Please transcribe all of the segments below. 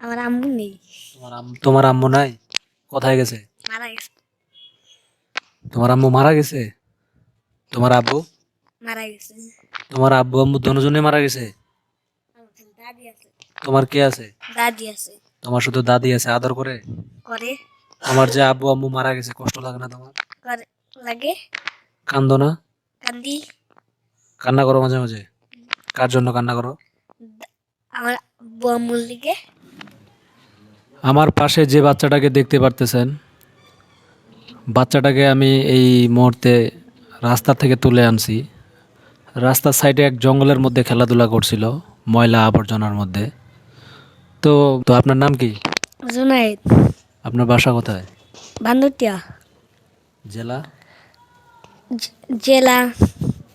আমার আম্মু নেই। তোমার আম্মু তোমার আম্মু নাই? কোথায় গেছে? মারা গেছে। তোমার আম্মু মারা গেছে? তোমার আব্বু? মারা গেছে। তোমার আব্বু আম্মু দুজনে মারা গেছে? দাদি আছে। তোমার কে আছে? দাদি আছে। তোমার শুধু দাদি আছে আদর করে? করে। তোমার যে আব্বু আম্মু মারা গেছে কষ্ট লাগে না তোমার? লাগে। কান্দো না? কান্দি। কান্না করো মাঝে মাঝে। কার জন্য কান্না করো? আমার আব্বু আম্মুর লিগে। আমার পাশে যে বাচ্চাটাকে দেখতে পারতেছেন বাচ্চাটাকে আমি এই মুহূর্তে রাস্তা থেকে তুলে আনছি। রাস্তার সাইডে এক জঙ্গলের মধ্যে খেলাধুলা করছিল ময়লা আবর্জনার মধ্যে। তো তো আপনার নাম কি? জুনাইদ। আপনার বাসা কোথায়? বান্দরটিয়া। জেলা? জেলা।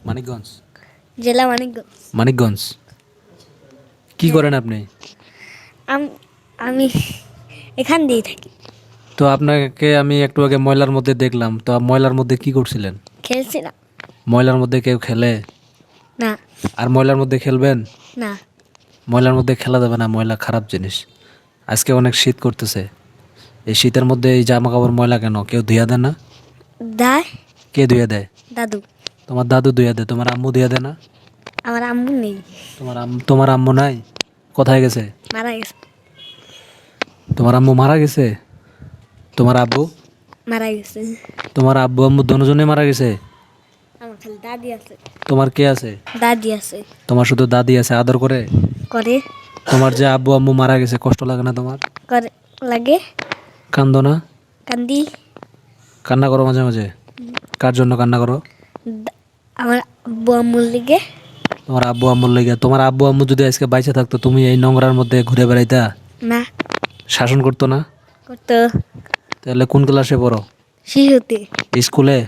মানিকগঞ্জ। জেলা মানিকগঞ্জ। মানিকগঞ্জ। কি করেন আপনি? আম- আমি এখান দিয়েই থাকি। তো আপনাকে আমি একটু আগে ময়লার মধ্যে দেখলাম তো ময়লার মধ্যে কি করছিলেন? খেলছি না ময়লার মধ্যে কেউ খেলে? না। আর ময়লার মধ্যে খেলবেন? না। ময়লার মধ্যে খেলা যাবে না ময়লা খারাপ জিনিস। আজকে অনেক শীত করতেছে। এই শীতের মধ্যে এই জামা কাপড় ময়লা কেন? কেউ ধুয়া দেয় না? দায়। কে ধুয়ে দেয়? দাদু। তোমার দাদু ধুয়ে দেয় তোমার আম্মু ধুয়ে দেয় না? আমার আম্মু নেই। তোমার আম্মু তোমার আম্মু নাই? কোথায় গেছে? মারা গেছে। তোমার আম্মু মারা গেছে? তোমার আব্বু? মারা গেছে। তোমার আব্বু আম্মু দুজনে মারা গেছে? আমার খালি দাদি আছে। তোমার কে আছে? দাদি আছে। তোমার শুধু দাদি আছে আদর করে? করে। তোমার যে আব্বু আম্মু মারা গেছে কষ্ট লাগে না তোমার? করে লাগে। কান্দো না? কান্দি। কান্না করো মাঝে মাঝে। কার জন্য কান্না করো? আমার আব্বু আম্মুর লিগে। তোমার আব্বু আম্মুর লেগে। তোমার আব্বু আম্মু যদি আজকে বাইচে থাকতো তুমি এই নোংরার মধ্যে ঘুরে বেড়াইতা? না। শাসন করতো না? করতো। তাহলে কোন ক্লাসে পড়ো? শিশুতে স্কুলে?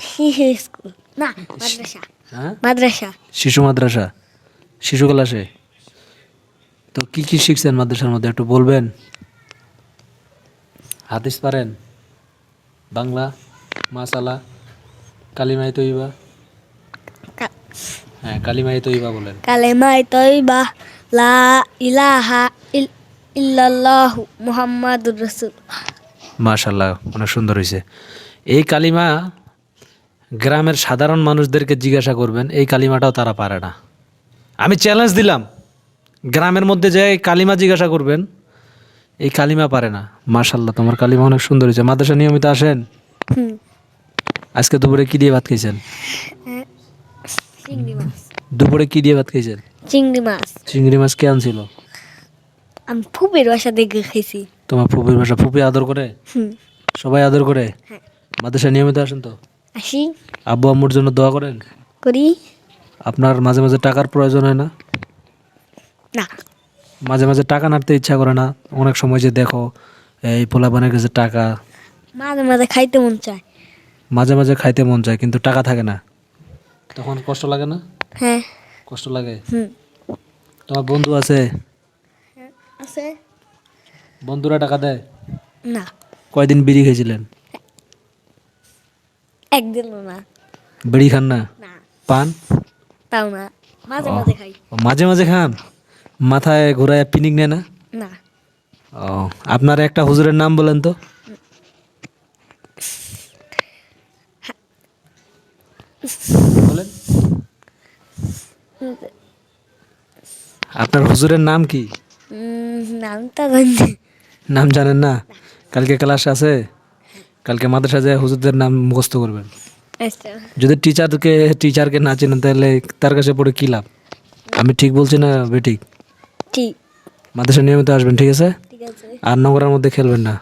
শিশু স্কুল। না মাদ্রাসা। হ্যাঁ? মাদ্রাসা। শিশু মাদ্রাসা? শিশু ক্লাসে? তো কি কি শিখছেন মাদ্রাসার মধ্যে? একটু বলবেন? হাদিস পারেন? বাংলা? মাসালা? কালিমাই তৈবা হ্যাঁ কালিমাই তৈবা বলেন। কালেমাই তৈবা লা ইলাহা ইল- ইল্লাল্লাহু মুহাম্মাদুর রাসূল। মাশাল্লাহ অনেক সুন্দর হয়েছে এই কালিমা গ্রামের সাধারণ মানুষদেরকে জিজ্ঞাসা করবেন এই কালিমাটাও তারা পারে না। আমি চ্যালেঞ্জ দিলাম গ্রামের মধ্যে যে কালিমা জিজ্ঞাসা করবেন এই কালিমা পারে না। মাশাল্লাহ তোমার কালিমা অনেক সুন্দর হয়েছে মাদ্রাসা নিয়মিত আসেন? আজকে দুপুরে কি দিয়ে ভাত মাছ। দুপুরে কি দিয়ে ভাত খাইছেন? চিংড়ি মাছ। চিংড়ি মাছ কে আনছিল? আমি ফুপের বাসা দেখে তোমার ফুপির ভাষা ফুপি আদর করে? সবাই আদর করে? হ্যাঁ। মাদ্রাসা নিয়মিত আসেন তো? আসি। আব্বু আম্মুর জন্য দোয়া করেন? করি। আপনার মাঝে মাঝে টাকার প্রয়োজন হয় না? না। মাঝে মাঝে টাকা নাড়তে ইচ্ছা করে না? অনেক সময় যে দেখো এই পোলাপানের কাছে টাকা। মাঝে মাঝে খাইতে মন চায়। মাঝে মাঝে খাইতে মন চায় কিন্তু টাকা থাকে না। তখন কষ্ট লাগে না? হ্যাঁ। কষ্ট লাগে? হুম। তোমার বন্ধু আছে? আছে? বন্ধুরা টাকা দেয়? না। কয়দিন বিড়ি খেয়েছিলেন? একদিনও না। বিড়ি খান না? না। পান? তাও না। মাঝে মাঝে খাই। মাঝে মাঝে খান? মাথায় ঘোরায় পিনিক নেয় না? না। ও আপনার একটা হুজুরের নাম বলেন তো। বলেন। আপনার হুজুরের নাম কি? নামটা নাম জানেন না? কালকে ক্লাস আছে? কালকে মাদ্রাসা যায় হুজুরদের নাম মুখস্থ করবেন। আচ্ছা। যদি টিচারকে টিচারকে না চেনেন তাহলে তার কাছে পড়ে কী লাভ? আমি ঠিক বলছি না বেঠিক ঠিক। মাদ্রাসা নিয়মিত আসবেন ঠিক আছে? আর নোংরার মধ্যে খেলবেন না।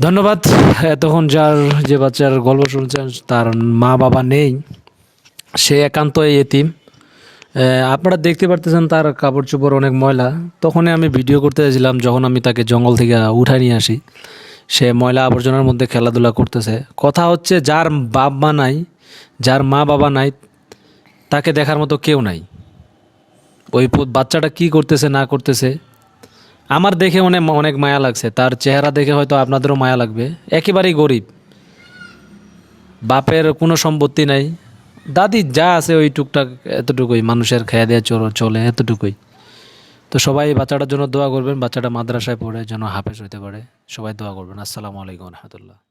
ধন্যবাদ। এতক্ষণ যার যে বাচ্চার গল্প শুনছেন তার মা বাবা নেই। সে একান্তই এতিম। আপনারা দেখতে পারতেছেন তার কাপড় চোপড় অনেক ময়লা। তখনই আমি ভিডিও করতে চাইছিলাম যখন আমি তাকে জঙ্গল থেকে উঠাই নিয়ে আসি। সে ময়লা আবর্জনার মধ্যে খেলাধুলা করতেছে। কথা হচ্ছে, যার বাপ মা নাই, যার মা বাবা নাই, তাকে দেখার মতো কেউ নাই। ওই বাচ্চাটা কি করতেছে, না করতেছে, আমার দেখে অনেক অনেক মায়া লাগছে। তার চেহারা দেখে হয়তো আপনাদেরও মায়া লাগবে। একেবারেই গরিব। বাপের কোনো সম্পত্তি নাই। দাদি যা আছে ওই টুকটাক এতটুকুই, মানুষের খেয়ে দেওয়া চলো, চলে এতটুকুই। তো সবাই বাচ্চাটার জন্য দোয়া করবেন, বাচ্চাটা মাদ্রাসায় পড়ে যেন হাফেজ হইতে পারে। সবাই দোয়া করবেন। আসসালামু আলাইকুম রহমতুল্লাহ।